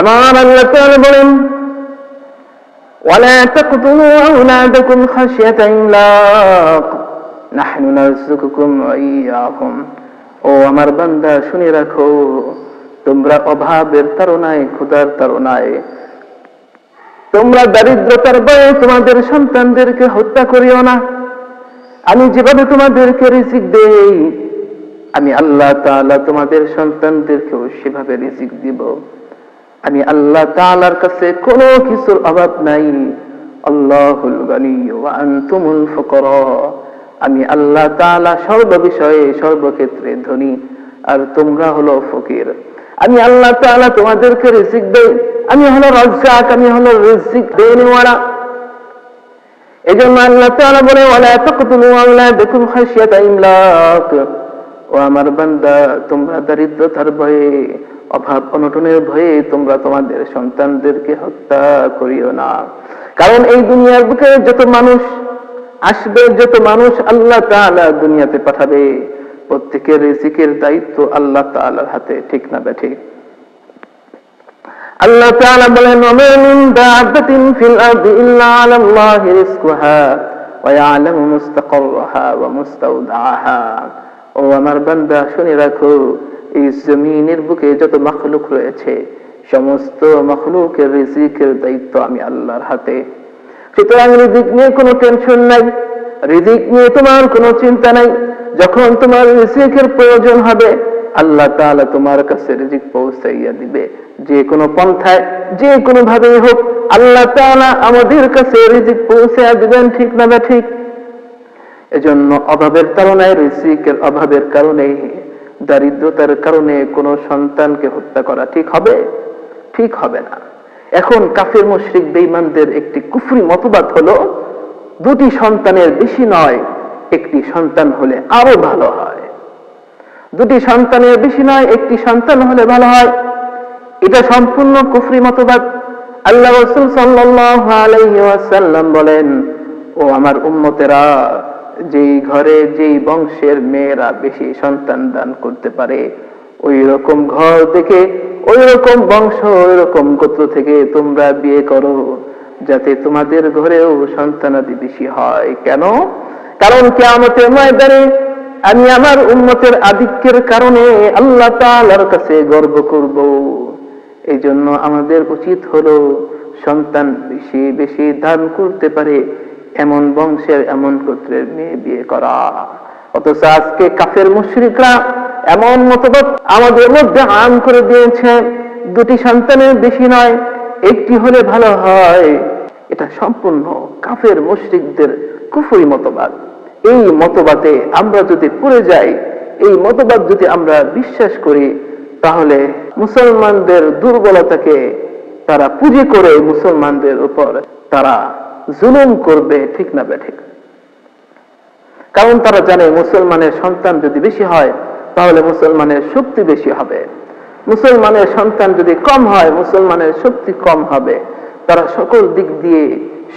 আমার আল্লাহ তাআলা বলেন ولا تقتلوا أولادكم خشية إملاق نحن نرزقكم وإياهم ও আমার বান্দা শুনে রাখো তোমরা অভাবের তারণায় ক্ষুধার তারণায় তোমরা দারিদ্রতার ভয়ে তোমাদের সন্তানদেরকে হত্যা করিও না আমি যেভাবে তোমাদেরকে রিজিক দেই আমি আল্লাহ তাআলা তোমাদের সন্তানদেরকেও সেভাবে রিজিক দিব আমি আল্লাহ তাআলার কাছে কোনো কিছুর অভাব নাই। আল্লাহুল গানি ফুকারা। আমি আল্লাহ তাআলা সর্ব বিষয়ে সর্বক্ষেত্রে ধনী, আর তোমরা হলো ফকির। আমি আল্লাহ তাআলা তোমাদেরকে রিজিক দেই। আমি হলো রাজ্জাক, আমি হলো রিজিক দেনেওয়ালা। এজন্য আল্লাহ তাআলা বলে, ওয়ালা তাকতুলু আওলাদাকুম খাশিয়াতা ইমলাক ও আমার বান্দা, তোমরা দারিদ্রতার ভয়ে অভাব অনটনের ভয়ে তোমরা তোমাদের সন্তানদেরকে হত্যা করিও না। কারণ এই দুনিয়ার বুকে যত মানুষ আসবে, যত মানুষ আল্লাহ তাআলা দুনিয়াতে পাঠাবে, প্রত্যেকের রিজিকের দায়িত্ব আল্লাহ তাআলার হাতে, ঠিক না বেঠিক আল্লাহ তাআলা বলেন, ওমা মিন ফিল আরদি ইল্লা আলাল্লাহি রিজকুহা ওয়া ইয়ালামু মুস্তাকাররাহা ওয়া মুস্তাওদাহা ও আমার বান্দা, শুনে রাখো এই জমিনের বুকে যত মখলুক রয়েছে, সমস্ত মখলুকের রিজিকের দায়িত্ব আমি আল্লাহর হাতে। সুতরাং রিজিক নিয়ে কোনো টেনশন নাই, রিজিক নিয়ে তোমার কোনো চিন্তা নাই। যখন তোমার রিজিকের প্রয়োজন হবে, আল্লাহ তাআলা তোমার কাছে রিজিক পৌঁছাইয়া দিবে। যে কোনো পন্থায়, যে কোনো ভাবেই হোক, আল্লাহ তাআলা আমাদের কাছে রিজিক পৌঁছাইয়া দিবেন ঠিক না ঠিক? এজন্য অভাবের কারণে, রিজিকের অভাবের কারণে দারিদ্রতার কারণে কোনো সন্তানকে হত্যা করা ঠিক হবে? ঠিক হবে না। এখন কাফের, মুশরিক, বেঈমানদের একটি কুফরি মতবাদ হলো, দুটি সন্তানের বেশি নয়, একটি সন্তান হলে আরও ভালো হয়। দুটি সন্তানের বেশি নয়, একটি সন্তান হলে ভালো হয়। এটা সম্পূর্ণ কুফরি মতবাদ। আল্লাহ রসুল সাল্লাল্লাহু আলাইহি ওয়াসাল্লাম বলেন, ও আমার উম্মতেরা যেই ঘরে যেই বংশের মেয়েরা বেশি সন্তান দান করতে পারে ওই রকম ঘর থেকে ওই রকম বংশ ওই রকম গোত্র থেকে তোমরা বিয়ে করো, যাতে তোমাদের ঘরেও সন্তানাদি বেশি হয়। কেন? কারণ কেয়ামতের ময়দানে আমি আমার উন্মতের আধিক্যের কারণে আল্লাহ তাআলার কাছে গর্ব করব। এই জন্য আমাদের উচিত হলো সন্তান বেশি বেশি দান করতে পারে। এমন বংশের, এমন গোত্রের মেয়ে বিয়ে করা। অথচ আজকে কাফের মুশরিকরা এমন মতবাদ আমাদের মধ্যে আন করে দিয়েছে, দুটি সন্তানের বেশি নয়, একটি হলে ভালো হয়। এটা সম্পূর্ণ কাফের মুশরিকদের কুফরি মতবাদ। এই মতবাদে আমরা যদি পড়ে যাই, এই মতবাদ যদি আমরা বিশ্বাস করি, তাহলে মুসলমানদের দুর্বলতাকে তারা পুঁজি করে মুসলমানদের উপর তারা জুলুম করবে, ঠিক না বেঠিক কারণ তারা জানে মুসলমানের সন্তান যদি বেশি হয়, তাহলে মুসলমানের শক্তি বেশি হবে। মুসলমানের সন্তান যদি কম হয়, মুসলমানের শক্তি কম হবে। তারা সকল দিক দিয়ে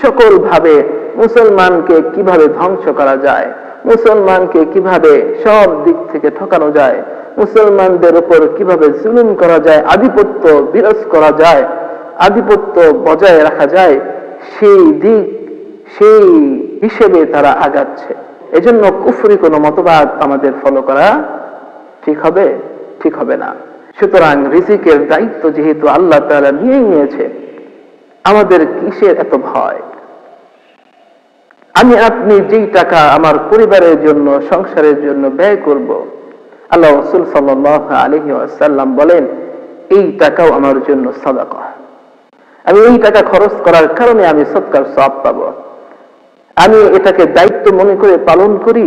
সকল ভাবে মুসলমানকে কীভাবে ধ্বংস করা যায়, মুসলমানকে কীভাবে সব দিক থেকে ঠকানো যায়, মুসলমানদের উপর কীভাবে জুলুম করা যায়, আধিপত্য বিরাজ করা যায়, আধিপত্য বজায় রাখা যায় সেই দিক, সেই হিসেবে তারা আগাচ্ছে। এজন্য কুফরি কোনো মতবাদ আমাদের ফলো করা ঠিক হবে ঠিক হবে না। সুতরাং রিজিকের দায়িত্ব যেহেতু আল্লাহ তাআলা নিয়ে নিয়েছে, আমাদের কিসের এত ভয়? আমি আপনি যেই টাকা আমার পরিবারের জন্য, সংসারের জন্য ব্যয় করব, আল্লাহ রসুল সাল্লাহ আলহি বলেন, এই টাকাও আমার জন্য সাদাকা। আমি এই টাকা খরচ করার কারণে আমি সৎকার সব পাব। আমি এটাকে দায়িত্ব মনে করে পালন করি?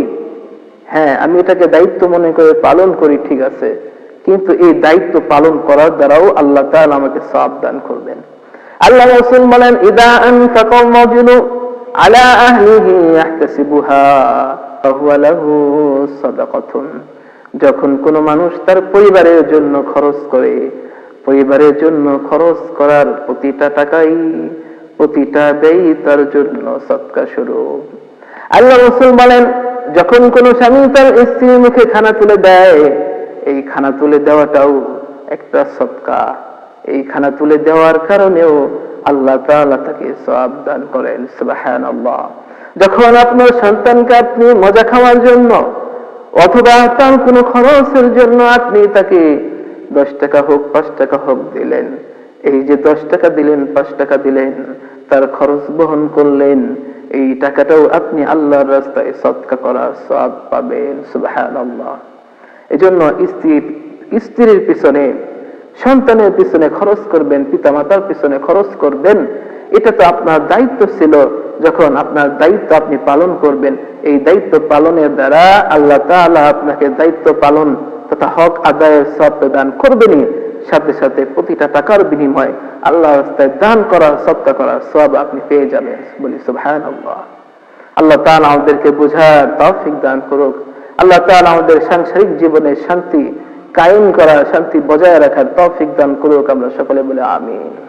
হ্যাঁ আমি এটাকে দায়িত্ব মনে করে পালন করি, ঠিক আছে। কিন্তু এই দায়িত্ব পালন করার দ্বারাও আল্লাহ তাআলা আমাকে সব দান করবেন। আল্লাহ রাসূল বলেন, ইদা আনফাকা রাজুলু আলা আহলিহি ইয়াহতাসিবুহা ফাহুয়া লাহু সাদাকাতুন। যখন কোন মানুষ তার পরিবারের জন্য খরচ করে পরিবারের জন্য খরচ করার প্রতিটা টাকাই, প্রতিটা ব্যয় তার জন্য সৎকার স্বরূপ। আল্লাহ রসুল বলেন, যখন কোন স্বামী তার স্ত্রীর মুখে খানা তুলে দেয়, এই খানা তুলে দেওয়াটাও একটা সৎকা। এই খানা তুলে দেওয়ার কারণেও আল্লাহ তাআলা তাকে সওয়াব দান করেন, সুবহানাল্লাহ। যখন আপনার সন্তানকে আপনি মজা খাওয়ার জন্য অথবা তার কোনো খরচের জন্য আপনি তাকে দশ টাকা হোক, পাঁচ টাকা হোক দিলেন। এই যে দশ টাকা দিলেন, পাঁচ টাকা দিলেন, তার খরচ বহন করলেন, এই টাকাটাও আপনি আল্লাহর রাস্তায় সৎকা করার সব পাবেন, সুবহানাল্লাহ। এজন্য স্ত্রী, স্ত্রীর পিছনে, সন্তানের পিছনে খরচ করবেন, পিতামাতার পিছনে খরচ করবেন, এটা তো আপনার দায়িত্ব ছিল, যখন আপনার দায়িত্ব আপনি পালন করবেন, এই দায়িত্ব পালনের দ্বারা আল্লাহ আপনাকে দায়িত্ব পালন তথা হক আদায়ের সব প্রদান করবেনই। সাথে সাথে প্রতিটা টাকার বিনিময় আল্লাহ রাস্তায় দান করা সত্তা করা সব আপনি পেয়ে যাবেন। বলি সুবহানাল্লাহ। আল্লাহ তাআলা আমাদেরকে বোঝার তৌফিক দান করুক। আল্লাহ তাআলা আমাদের সাংসারিক জীবনে শান্তি কায়েম করা শান্তি বজায় রাখার তৌফিক দান করুক। আমরা সকলে বলে আমিন।